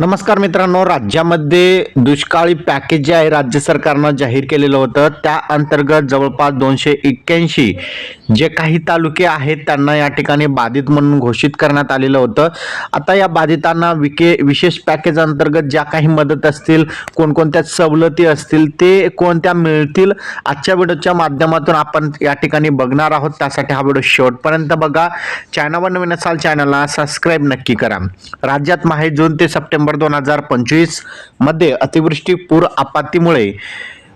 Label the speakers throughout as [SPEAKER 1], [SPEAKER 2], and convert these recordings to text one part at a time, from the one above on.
[SPEAKER 1] नमस्कार मित्रांनो राज्यामध्ये दुष्काळी पॅकेज जे आहे राज्य सरकारनं जाहीर केलेलं होतं. त्या अंतर्गत जवळपास दोनशे एक्क्याऐंशी जे काही तालुके आहेत त्यांना या ठिकाणी बाधित म्हणून घोषित करण्यात आलेलं होतं. आता या बाधितांना विके विशेष पॅकेज अंतर्गत ज्या काही मदत असतील कोणकोणत्या सवलती असतील ते कोणत्या मिळतील आजच्या व्हिडिओच्या माध्यमातून आपण या ठिकाणी बघणार आहोत. त्यासाठी हा व्हिडिओ शेवटपर्यंत बघा. चॅनलवर नवीन असाल चॅनलला सबस्क्राईब नक्की करा. राज्यात माहे जून ते सप्टेंबर दोन हजार पंचवीसमध्ये अतिवृष्टी पूर आपत्तीमुळे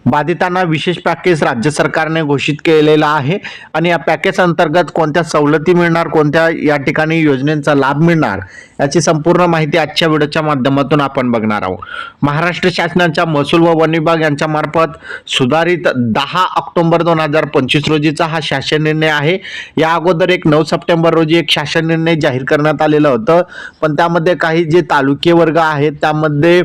[SPEAKER 1] बाधितांना विशेष पॅकेज राज्य सरकारने घोषित केलेला आहे. आणि या पॅकेज अंतर्गत कोणत्या सवलती मिळणार कोणत्या या ठिकाणी योजनेचा लाभ मिळणार याची संपूर्ण माहिती आजच्या व्हिडिओच्या माध्यमातून आपण बघणार आहोत. महाराष्ट्र शासनाच्या महसूल व वन विभाग यांच्यामार्फत सुधारित दहा ऑक्टोबर दोन हजार पंचवीस रोजीचा हा शासन निर्णय आहे. या अगोदर एक नऊ सप्टेंबर रोजी एक शासन निर्णय जाहीर करण्यात आलेलं होतं. पण त्यामध्ये काही जे तालुके वर्ग आहेत त्यामध्ये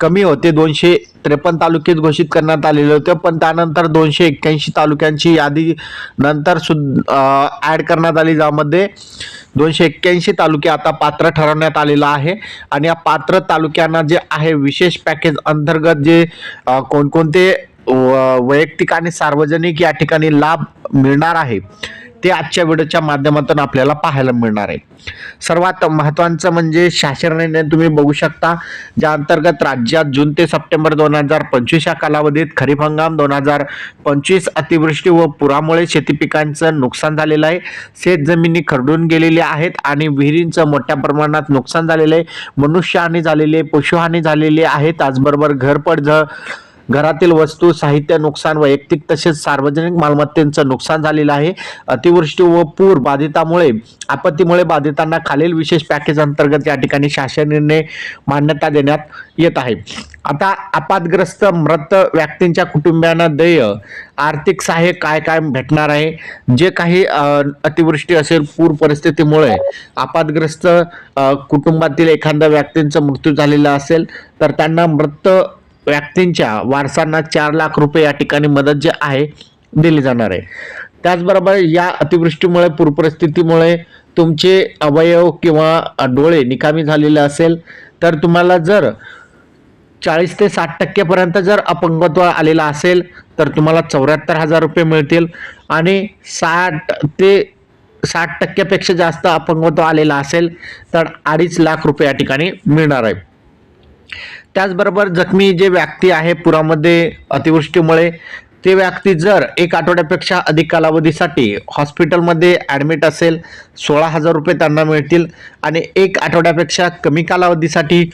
[SPEAKER 1] कमी होते दोनशे त्रेपन्न तालुक्यात घोषित करण्यात आलेले होते. पण त्यानंतर दोनशे एक्क्याऐंशी तालुक्यांची यादी नंतर सुद्धा ॲड करण्यात आली. ज्यामध्ये दोनशे एक्क्याऐंशी तालुके आता पात्र ठरवण्यात आलेला आहे. आणि या पात्र तालुक्यांना जे आहे विशेष पॅकेज अंतर्गत जे कोणकोणते व- वैयक्तिक आणि सार्वजनिक या ठिकाणी लाभ मिळणार आहे. ते आजच्या व्हिडिओच्या माध्यमातून आपल्याला पाहायला मिळणार आहे. सर्वात महत्त्वाचं म्हणजे शासन निर्णय तुम्ही बघू शकता ज्या अंतर्गत राज्यात जून ते सप्टेंबर दोन हजार पंचवीस या कालावधीत खरीप हंगाम दोन हजार पंचवीस अतिवृष्टी व पुरामुळे शेती पिकांचं नुकसान झालेलं आहे. शेत जमिनी खरडून गेलेल्या आहेत आणि विहिरींचं मोठ्या प्रमाणात नुकसान झालेलं आहे. मनुष्यहानी झालेली आहे पशुहानी झालेली आहे. त्याचबरोबर घरपड घरातील वस्तू साहित्य नुकसान वैयक्तिक तसेच सार्वजनिक मालमत्तेचं नुकसान झालेलं आहे. अतिवृष्टी व पूर बाधितामुळे आपत्तीमुळे बाधितांना खालील विशेष पॅकेज अंतर्गत या ठिकाणी शासन निर्णय मान्यता देण्यात येत आहे. आता आपातग्रस्त मृत व्यक्तींच्या कुटुंबियांना देय. आर्थिक सहाय्य काय काय भेटणार आहे? जे काही अतिवृष्टी असेल पूर परिस्थितीमुळे आपातग्रस्त कुटुंबातील एखाद्या व्यक्तींचा मृत्यू झालेला असेल तर त्यांना मृत व्यक्तींच्या वारसांना चार लाख रुपये या ठिकाणी मदत जी आहे दिली जाणार आहे. त्याचबरोबर या अतिवृष्टीमुळे पूरपरिस्थितीमुळे तुमचे अवयव किंवा डोळे निकामी झालेले असेल तर तुम्हाला जर चाळीस ते साठ टक्केपर्यंत जर अपंगत्व आलेला असेल तर तुम्हाला चौऱ्याहत्तर हजार रुपये मिळतील. आणि साठ ते साठ टक्क्यापेक्षा जास्त अपंगत्व आलेला असेल तर अडीच लाख रुपये या ठिकाणी मिळणार आहे. त्याचबरोबर जखमी जे व्यक्ती आहे पुरामध्ये अतिवृष्टीमुळे ते व्यक्ती जर एक आठवड्यापेक्षा अधिक कालावधीसाठी हॉस्पिटलमध्ये ॲडमिट असेल सोळा हजार रुपये त्यांना मिळतील आणि एक आठवड्यापेक्षा कमी कालावधीसाठी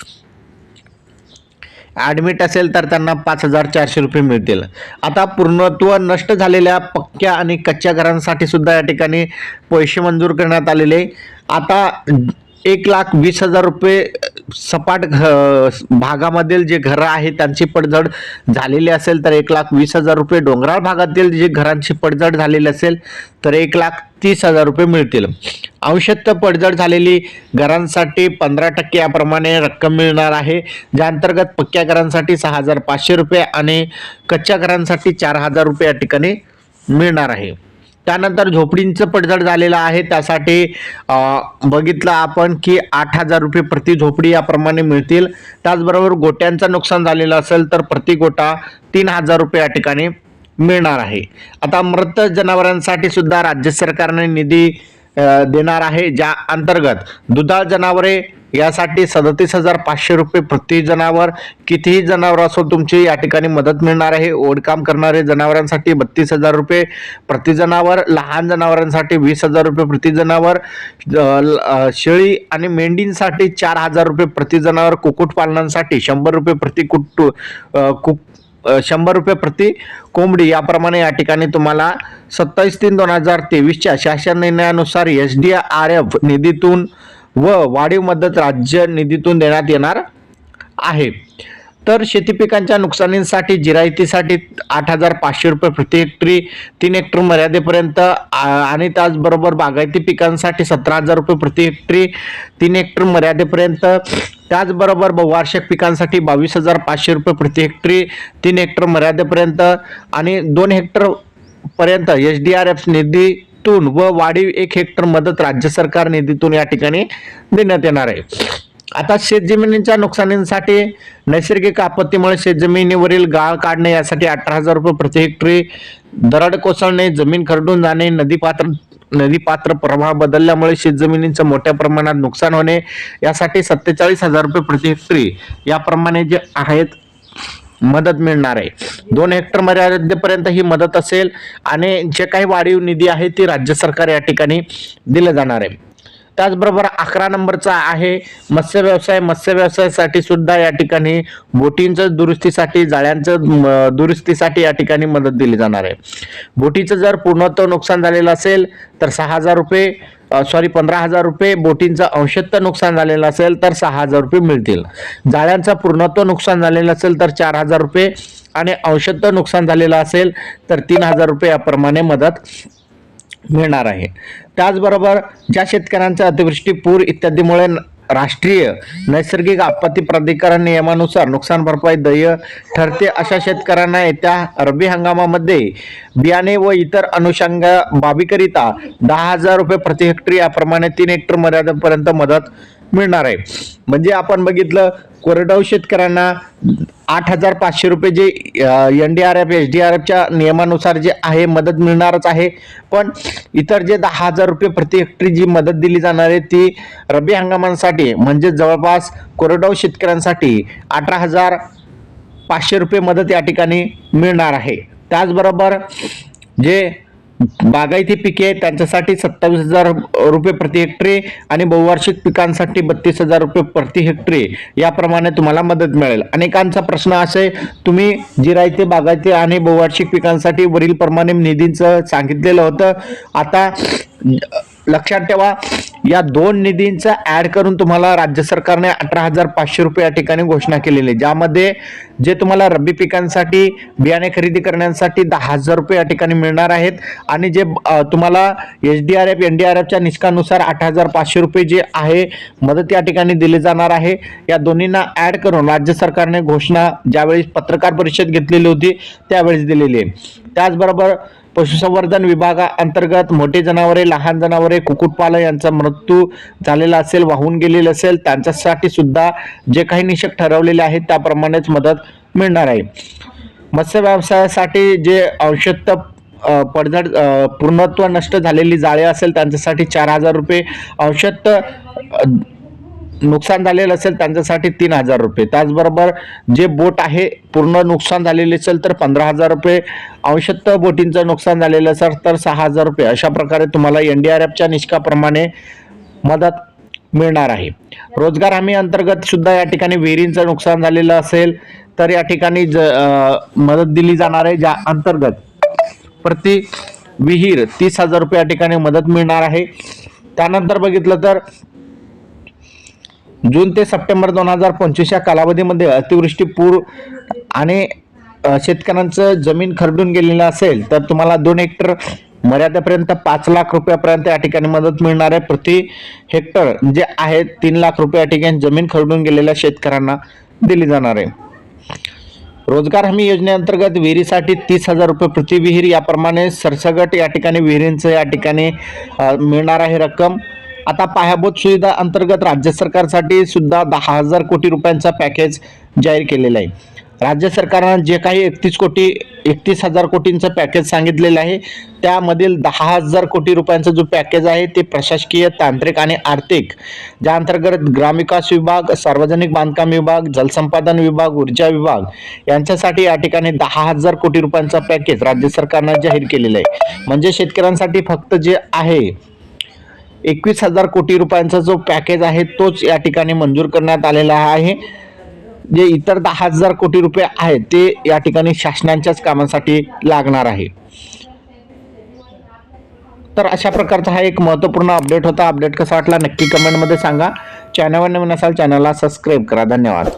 [SPEAKER 1] ॲडमिट असेल तर त्यांना पाच हजार चारशे रुपये मिळतील. आता पूर्णत्व नष्ट झालेल्या पक्क्या आणि कच्च्या घरांसाठी सुद्धा या ठिकाणी पैसे मंजूर करण्यात आलेले. आता एक लाख वीस हजार रुपये सपाट घ भागामधील जे घरं आहेत त्यांची पडझड झालेली असेल तर एक लाख वीस हजार रुपये डोंगराळ भागातील जे घरांची पडझड झालेली असेल तर एक लाख तीस हजार रुपये मिळतील. अंशतः पडझड झालेली घरांसाठी पंधरा टक्के याप्रमाणे रक्कम मिळणार आहे. ज्या अंतर्गत पक्क्या घरांसाठी सहा हजार पाचशे रुपये आणि कच्च्या घरांसाठी चार हजार रुपये या ठिकाणी मिळणार आहे. त्यानंतर झोपडींचं पडझड झालेलं आहे. त्यासाठी बघितलं आपण की आठ हजार रुपये प्रति झोपडी याप्रमाणे मिळतील. त्याचबरोबर गोट्यांचं नुकसान झालेलं असेल तर प्रति गोटा तीन हजार रुपये या ठिकाणी मिळणार आहे. आता मृत जनावरांसाठी सुद्धा राज्य सरकारने निधी देणार आहे. ज्या अंतर्गत दुधाळ जनावरे यासाठी सदतीस हजार पाचशे रुपये प्रति जनावर. कितीही जनावर असो तुमची या ठिकाणी मदत मिळणार आहे. ओढकाम करणारे जनावरांसाठी बत्तीस हजार रुपये प्रति जनावर लहान जनावरांसाठी वीस हजार रुपये प्रति जनावर ल- शेळी आणि मेंढींसाठी चार हजार रुपये प्रति जनावर कुक्कुटपालनांसाठी शंभर रुपये प्रति कुट्टू कु कुक शंभर रुपये प्रति कोंबडी. याप्रमाणे या ठिकाणी तुम्हाला सत्तावीस तीन दोन हजार तेवीसच्या शासन निर्णयानुसार एस डी आर एफ निधीतून व वाढीव मदत राज्य निधीतून देण्यात येणार आहे. तर शेती पिकांच्या नुकसानीसाठी जिरायतीसाठी आठ हजार पाचशे रुपये प्रति हेक्टरी तीन हेक्टर मर्यादेपर्यंत आ- आणि त्याचबरोबर बागायती पिकांसाठी सतरा हजार रुपये प्रति हेक्टरी तीन हेक्टर मर्यादेपर्यंत त्याचबरोबर बहुवार्षिक पिकांसाठी बावीस हजार पाचशे रुपये प्रति हेक्टरी तीन हेक्टर मर्यादेपर्यंत आणि दोन हेक्टर पर्यंत एच डी आर एफ निधी निधीतून व वाढीव एक हेक्टर मदत राज्य सरकार निधीतून या ठिकाणी देण्यात येणार आहे. आता शेतजमिनींच्या नुकसानीसाठी नैसर्गिक आपत्तीमुळे शेतजमिनीवरील गाळ काढणे यासाठी अठरा हजार रुपये प्रति हेक्टरी दरड कोसळणे जमीन खरडून जाणे नदीपात्र नदीपात्र प्रवाह बदलल्यामुळे शेतजमिनींचं मोठ्या प्रमाणात नुकसान होणे यासाठी सत्तेचाळीस हजार रुपये प्रति हेक्टरी याप्रमाणे जे आहेत मदत मिळणार आहे. दोन हेक्टर मर्यादेपर्यंत ही मदत असेल आणि जे काही वाढीव निधी आहे ती राज्य सरकार या ठिकाणी दिलं जाणार आहे. त्याचबरोबर अकरा नंबरचा आहे मत्स्य व्यवसाय. मत्स्य व्यवसायासाठी सुद्धा या ठिकाणी बोटींचं दुरुस्तीसाठी जाळ्यांचं म, दुरुस्तीसाठी या ठिकाणी मदत दिली जाणार आहे. बोटीचं जर पूर्णत्व नुकसान झालेलं असेल तर सहा हजार रुपये सॉरी पंधरा हजार रुपये बोटींचं अंशत्व नुकसान झालेलं असेल तर सहा हजार रुपये मिळतील. जाळ्यांचं पूर्णत्व नुकसान झालेलं असेल तर चार हजार रुपये. आणि अंशत्व नुकसान झालेलं असेल तर तीन हजार रुपये याप्रमाणे मदत मिळणार आहे. त्याचबरोबर ज्या शेतकऱ्यांचा अतिवृष्टी पूर इत्यादीमुळे राष्ट्रीय नैसर्गिक आपत्ती प्राधिकरण नियमानुसार नुकसान भरपाई देय ठरते अशा शेतकऱ्यांना येत्या रब्बी हंगामामध्ये बियाणे व इतर अनुषंग बाबीकरिता दहा हजार रुपये प्रति हेक्टरी याप्रमाणे तीन हेक्टर मर्यादेपर्यंत मदत मिळणार आहे. म्हणजे आपण बघितलं कोरडवाहू शेतकऱ्यांना आठ हजार पाचशे रुपये जे N D R F H D R एफच्या नियमानुसार जे आहे मदत मिळणारच आहे. पण इतर जे दहा हजार रुपये प्रति हेक्टरी जी मदत दिली जाणार आहे ती रब्बी हंगामांसाठी म्हणजे जवळपास कोरडवाहू शेतकऱ्यांसाठी अठरा हजार पाचशे रुपये मदत या ठिकाणी मिळणार आहे. त्याचबरोबर जे बागायती पिके आहेत त्यांच्यासाठी सत्तावीस हजार रुपये प्रति हेक्टरी आणि बहुवार्षिक पिकांसाठी बत्तीस हजार रुपये प्रति हेक्टरी. याप्रमाणे तुम्हाला मदत मिळेल. अनेकांचा प्रश्न असे तुम्ही जिरायती बागायती आणि बहुवार्षिक पिकांसाठी वरील प्रमाणे निधींचं सांगितलेलं होतं. आता लक्षात ठेवा या दोन निधींचा ऍड करून तुम्हाला राज्य सरकारने अठरा हजार पाचशे रुपये या ठिकाणी घोषणा केलेली आहे. ज्यामध्ये जे तुम्हाला रब्बी पिकांसाठी बियाणे खरेदी करण्यासाठी दहा हजार रुपये या ठिकाणी मिळणार आहेत. आणि जे तुम्हाला H D R F N D R एफच्या निष्कानुसार आठ हजार पाचशे रुपये जे आहे मदत या ठिकाणी दिली जाणार आहे. या दोन्हींना ऍड करून राज्य सरकारने घोषणा ज्यावेळी पत्रकार परिषद घेतलेली होती त्यावेळेस दिलेली आहे. त्याचबरोबर पशुसंवर्धन विभागाअंतर्गत मोठे जनावरे लहान जनावरे कुक्कुटपालन यांचा मृत्यू झालेला असेल वाहून गेलेले असेल त्यांच्यासाठी सुद्धा जे काही निषेक ठरवलेले आहेत त्याप्रमाणेच मदत मिळणार आहे. मत्स्य व्यवसायासाठी जे औषध पडझड पूर्णत्व नष्ट झालेली जाळे असेल त्यांच्यासाठी चार हजार रुपये औषध नुकसान झालेलं असेल त्यांच्यासाठी तीन हजार रुपये. त्याचबरोबर जे बोट आहे पूर्ण नुकसान झालेले असेल तर पंधरा हजार रुपये. अंशत बोटींचं नुकसान झालेलं असेल तर सहा हजार रुपये. अशा प्रकारे तुम्हाला एन डी आर एफच्या निष्काप्रमाणे मदत मिळणार आहे. रोजगार हमी अंतर्गत सुद्धा या ठिकाणी विहिरींचं नुकसान झालेलं असेल तर या ठिकाणी ज मदत दिली जाणार आहे ज्या अंतर्गत प्रति विहीर तीस हजार रुपये या ठिकाणी मदत मिळणार आहे. त्यानंतर बघितलं तर जून ते सप्टेंबर दोन हजार पंचवीस या कालावधीमध्ये अतिवृष्टी पूर आणि शेतकऱ्यांचं जमीन खरडून गेलेलं असेल तर तुम्हाला दोन हेक्टर मर्यादेपर्यंत पाच लाख रुपयापर्यंत या ठिकाणी मदत मिळणार आहे. प्रति हेक्टर जे आहे तीन लाख रुपये या ठिकाणी जमीन खरडून गेलेल्या शेतकऱ्यांना दिली जाणार आहे. रोजगार हमी योजनेअंतर्गत विहिरीसाठी तीस हजार रुपये प्रति विहीर याप्रमाणे सरसगट या ठिकाणी विहिरींचं या ठिकाणी मिळणार आहे रक्कम. आता पायाभूत सुविधा अंतर्गत राज्य सरकारसाठी सुद्धा दहा हजार कोटी रुपयांचा पॅकेज जाहीर केलेला आहे. राज्य सरकारनं जे काही एकतीस कोटी एकतीस हजार कोटींचं पॅकेज सांगितलेलं आहे त्यामधील दहा हजार कोटी रुपयांचा जो पॅकेज आहे ते प्रशासकीय तांत्रिक आणि आर्थिक ज्या अंतर्गत ग्रामविकास विभाग सार्वजनिक बांधकाम विभाग जलसंपादन विभाग ऊर्जा विभाग यांच्यासाठी या ठिकाणी दहा हजार कोटी रुपयांचा पॅकेज राज्य सरकारनं जाहीर केलेलं आहे. म्हणजे शेतकऱ्यांसाठी फक्त जे आहे एकवीस हजार कोटी रुपयांचा जो पॅकेज आहे तोच या ठिकाणी मंजूर करण्यात आलेला आहे. जे इतर दहा हजार कोटी रुपये आहेत ते या ठिकाणी शासनांच्याच कामासाठी लागणार आहे. तर अशा प्रकारचा हा एक महत्त्वपूर्ण अपडेट होता. अपडेट कसा वाटला नक्की कमेंटमध्ये सांगा. चॅनलवर नवीन असाल चॅनलला सबस्क्राईब करा. धन्यवाद.